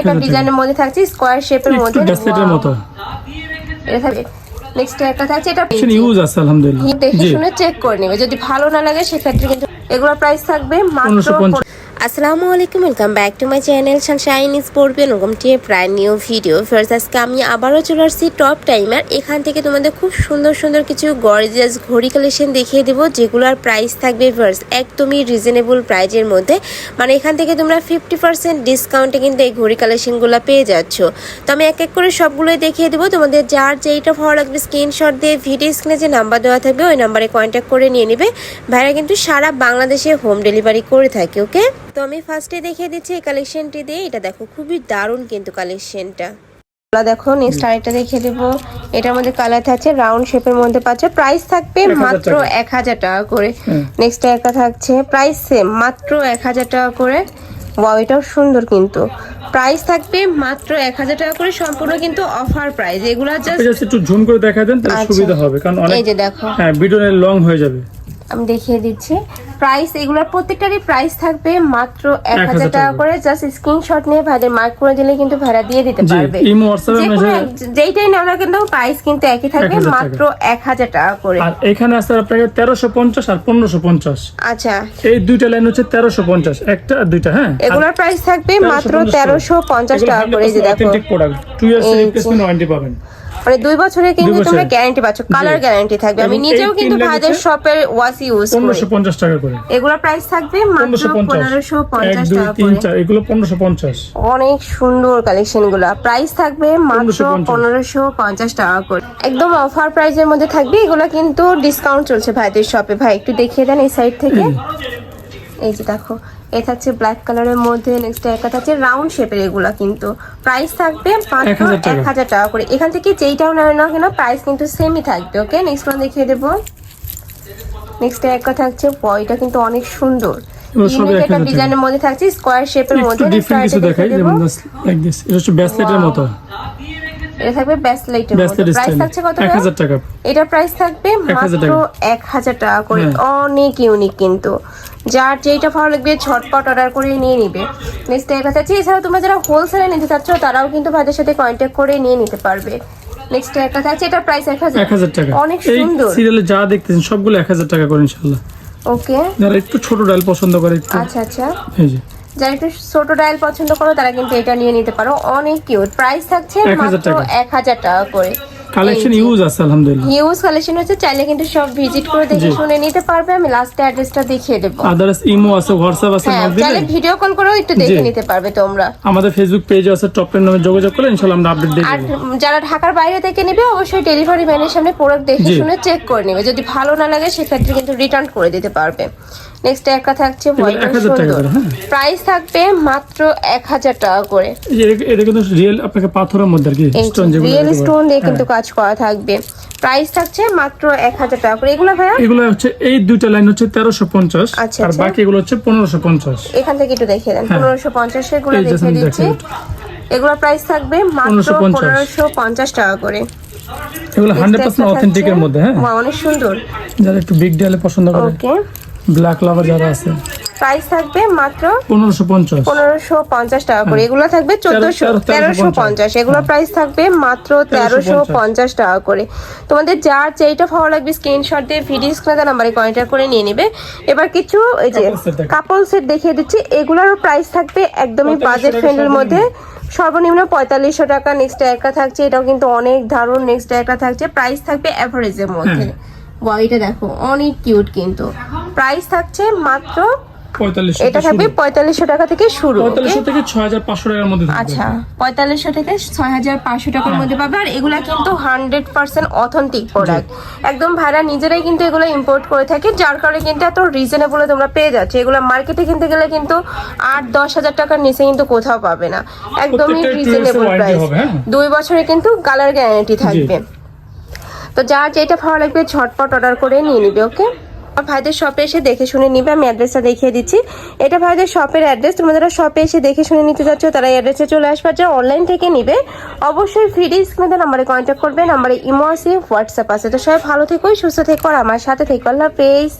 এটা ডিজাইনের মধ্যে থাকছে স্কোয়ার শেপের মধ্যে ব্রেসলেটের মতো। এটা থাকবে। নেক্সট একটা থাকছে এটা ইউজ আছে আলহামদুলিল্লাহ দেখে শুনে চেক করে নেবে। যদি ভালো না লাগে সেক্ষেত্রে কিন্তু এগুলোর প্রাইস থাকবে মাত্র 1550 আসসালামু আলাইকুম welcome back to my channel sunshine স্পোর্টবিয়ান welcome to a প্রায় নিউ ভিডিও ফার্স্ট আজকে আমি আবারও চলে আসছি টপ টাইমার এখান থেকে তোমাদের খুব সুন্দর সুন্দর কিছু গর্জিয়াস ঘড়ি কালেকশন দেখিয়ে দেবো, যেগুলোর প্রাইস থাকবে ফার্স্ট একদমই রিজনেবল প্রাইজের মধ্যে। মানে এখান থেকে তোমরা ফিফটি পার্সেন্ট ডিসকাউন্টে কিন্তু এই ঘড়ি কালেকশনগুলো পেয়ে যাচ্ছ। তো আমি এক এক করে সবগুলোই দেখিয়ে দেবো। তোমাদের যার যেইটা ভালো লাগবে স্ক্রিনশট দিয়ে ভিডিও স্ক্রিনে যে নাম্বার দেওয়া থাকবে, ওই নাম্বারে কন্ট্যাক্ট করে নিয়ে নেবে। ভাইরা কিন্তু সারা বাংলাদেশে হোম ডেলিভারি করে থাকে ওকে তো আমি ফার্স্টে দেখিয়ে দিচ্ছি এই কালেকশনটি দিয়ে। এটা দেখো খুবই দারুণ কিন্তু কালেকশনটা দেখো নেক্সট আরেকটা দেখিয়ে দেবো। এটার মধ্যে কালার থাকছে রাউন্ড শেপের মধ্যে পাচ্ছে। প্রাইস থাকবে মাত্র। এক হাজার টাকা করে। নেক্সট একটা থাকছে প্রাইস সেম মাত্র এক হাজার টাকা করে। ওয়াও এটাও সুন্দর কিন্তু। প্রাইস থাকবে মাত্র এক হাজার টাকা করে সম্পূর্ণ কিন্তু অফার প্রাইস এগুলো জাস্ট জাস্ট একটু ঝুম করে দেখা দেন তাহলে আচ্ছা। সুবিধা হবে। কারণ অনেক এই যে দেখো। হ্যাঁ ভিডিও লং হয়ে যাবে। আমি দেখিয়ে দিচ্ছি। প্রাইস এগুলোর প্রত্যেকটারই প্রাইস থাকবে মাত্র এক 1000 হাজার টাকা করে। জাস্ট স্ক্রিনশট নিয়ে ভাইদের মার্ক করে দিলে কিন্তু ভাড়া দিয়ে দিতে পারবে। যেইটাই নাও না কিন্তু প্রাইস কিন্তু একই থাকবে মাত্র এক হাজার টাকা করে। আর এখানে আছে আপনাকে তেরোশো পঞ্চাশ আর পনেরোশো পঞ্চাশ। আচ্ছা। এই দুইটা লাইন হচ্ছে তেরোশো পঞ্চাশ। একটা আর দুইটা হ্যাঁ? এগুলোর প্রাইস থাকবে মাত্র তেরোশো পঞ্চাশ টাকা করে যে দেখো। Authentic product two years replacement warranty পাবেন। মানে দুই বছরের কিন্তু। তোমরা গ্যারান্টি পাচ্ছ কালার। গ্যারান্টি থাকবে। আমি নিজেও কিন্তু ভাইদের শপের ওয়াশ ইউজ করি। পনেরোশো পঞ্চাশ টাকা করে। এগুলোর প্রাইস থাকবে মাত্র পনেরোশো পঞ্চাশ। পনেরোশো এক পঞ্চাশ দুই টাকা তিন করে। এগুলো পনেরোশো পঞ্চাশ। অনেক সুন্দর কালেকশনগুলা। প্রাইস থাকবে মাত্র 1550 পনেরোশো পঞ্চাশ টাকা করে। একদম অফার প্রাইসের মধ্যে থাকবে। এগুলো কিন্তু ডিসকাউন্ট চলছে ভাইদের শপে ভাই একটু দেখিয়ে দেন এই সাইড থেকে। এই যে দেখো। এ থাকছে ব্ল্যাক কালারের মধ্যে নেক্সট একটা থাকছে রাউন্ড শেপের এগুলা কিন্তু। প্রাইস থাকবে মাত্র এক হাজার টাকা। করে। এখান থেকে যেইটাও নেয় না কেন প্রাইস কিন্তু সেমই থাকবে ওকে নেক্সট ওয়ান দেখিয়ে দেবো। নেক্সট একটা থাকছে বয়টা কিন্তু অনেক সুন্দর। ইউনিক একটা ডিজাইনের মধ্যে থাকছে স্কোয়ার শেপের মধ্যে ডিফারেন্ট কিছু দেখাই যেমন লাইক দিস এটা হচ্ছে ব্যাসলেটের মতো। এটা থাকবে প্রাইস থাকছে কত টাকা। এটার প্রাইস থাকবে মাত্র টাকা। এক হাজার টাকা করে। হ্যাঁ। অনেক ইউনিক কিন্তু। যার যেইটা ভালো লাগবে ঝটপট অর্ডার করে নিয়ে নিবে। নেক্সট এর কাছে এছাড়াও তোমরা যারা হোলসেলে নিতে চাচ্ছ তারাও কিন্তু ভাইদের সাথে কন্ট্যাক্ট করে নিয়ে নিতে পারবে। নেক্সট এর কাছে আছে এটার প্রাইস এক হাজার। এক হাজার টাকা। অনেক সুন্দর। সিরিয়ালে যা দেখতেছেন সবগুলো এক হাজার টাকা করে ইনশাল্লাহ ওকে যারা একটু ছোট ডাল পছন্দ করে একটু। আচ্ছা আচ্ছা। এই যে। যারা একটু ছোট ডায়াল পছন্দ করো তারা কিন্তু এটা নিয়ে নিতে পারো। অনেক কিউট প্রাইস থাকছে মাত্র এক হাজার টাকা করে। কালেকশন ইউজ আছে আলহামদুলিল্লাহ। হিউজ কালেকশন হচ্ছে চাইলে কিন্তু সব ভিজিট করে দেখে শুনে নিতে পারবে আমি লাস্টে অ্যাড্রেসটা দেখিয়ে দেবো। আদার্স ইমো আছে হোয়াটসঅ্যাপ আছে হ্যাঁ নক চাইলে ভিডিও কল করেও একটু দেখে নিতে পারবে তোমরা। আমাদের ফেসবুক পেজে আছে টপ টেন নামে যোগাযোগ করলে ইনশাল্লাহ আমরা আপডেট দিয়ে আর যারা ঢাকার বাইরে থেকে নেবে অবশ্যই ডেলিভারি ম্যানের সামনে প্রোডাক্ট দেখে শুনে চেক করে নেবে। যদি ভালো না লাগে সেক্ষেত্রে কিন্তু রিটার্ন করে দিতে পারবে। নেক্সট একটা থাকছে এগুলো হোয়াইট 1000 টাকা সুন্দর। করে, হ্যাঁ। প্রাইস থাকবে মাত্র এক হাজার টাকা করে। এটা- কিন্তু রিয়েল আপনাকে পাথরের মধ্যে আর কি স্টোন রিয়েল স্টোন দিয়ে কিন্তু হ্যাঁ। কাজ করা থাকবে। প্রাইস থাকছে মাত্র এক হাজার টাকা করে। এগুলো ভাইয়া? এগুলো হচ্ছে এই দুইটা লাইন হচ্ছে তেরোশো পঞ্চাশ আচ্ছা, আর আচ্ছা। বাকি এগুলো হচ্ছে পনেরোশো পঞ্চাশ। এখান থেকে একটু দেখিয়ে দেন। হ্যাঁ। পনেরোশো পঞ্চাশ এগুলো এই যে দেখিয়ে দিচ্ছি। এগুলোর প্রাইস থাকবে মাত্র পনেরোশো পঞ্চাশ। টাকা করে। এগুলো হান্ড্রেড পার্সেন্ট অথেন্টিকের মধ্যে হ্যাঁ। অনেক সুন্দর। যারা একটু বিগ ডিয়ালে পছন্দ করে। ওকে ব্ল্যাক লাভার যারা আছে। প্রাইস থাকবে মাত্র পনেরোশো পঞ্চাশ। পনেরোশো পঞ্চাশ টাকা করে। এগুলো থাকবে চোদ্দশো তেরোশো পঞ্চাশ। এগুলো প্রাইস থাকবে মাত্র তেরোশো পঞ্চাশ। টাকা করে। তোমাদের যার যেইটা ভালো লাগবে স্ক্রিনশট দিয়ে ভিডিও স্ক্রিনে নাম্বারে কন্ট্যাক্ট করে নিয়ে নেবে। এবার কিছু এই যে। কাপল সেট দেখিয়ে দিচ্ছি। এগুলোরও প্রাইস থাকবে একদমই বাজেট ফ্রেন্ডের মধ্যে। সর্বনিম্ন পঁয়তাল্লিশশো টাকা নেক্সট একটা থাকছে। এটাও কিন্তু অনেক দারুণ নেক্সট একটা থাকছে। প্রাইস থাকবে অ্যাভারেজের মধ্যে। হ্যাঁ। দেখো অনেক কিউট কিন্তু। প্রাইস থাকছে মাত্র এটা থাকবে পঁয়তাল্লিশশো টাকা থেকে শুরু okay? পঁয়তাল্লিশশো থেকে ছয় হাজার পাঁচশো টাকার মধ্যে আচ্ছা পঁয়তাল্লিশশো থেকে ছয় হাজার পাঁচশো টাকার হ্যাঁ। মধ্যে পাবে আর এগুলা কিন্তু হান্ড্রেড পার্সেন্ট অথেন্টিক প্রোডাক্ট একদম ভাড়া নিজেরাই কিন্তু এগুলো ইম্পোর্ট করে থাকে যার কারণে কিন্তু এত রিজনেবল তোমরা পেয়ে যাচ্ছ। এগুলো মার্কেটে কিনতে গেলে কিন্তু আট দশ হাজার টাকার নিচে কিন্তু কোথাও পাবে না। একদমই রিজনেবল প্রাইস হ্যাঁ? দুই বছরে কিন্তু কালার গ্যারান্টি থাকবে। তো যার যেটা ভালো লাগবে ঝটপট অর্ডার করে নিয়ে নিবে ওকে ভাইদের শপে এসে দেখে শুনে নিবে, আমি অ্যাড্রেসটা দেখিয়ে দিচ্ছি। এটা ভাইদের শপের অ্যাড্রেস তোমরা যারা শপে এসে দেখে শুনে নিতে যাচ্ছ, তারা অ্যাড্রেসে চলে আসবে। যা যারা অনলাইন থেকে নিবে, অবশ্যই ফ্রি স্ক্রিনে নাম্বারে কন্ট্যাক্ট করবে। নাম্বারে ইমো আছে হোয়াটসঅ্যাপ আছে। তো সবাই ভালো থেকো, সুস্থ থেকো, আর আমার সাথে থেকো। আল্লাহ হাফেজ।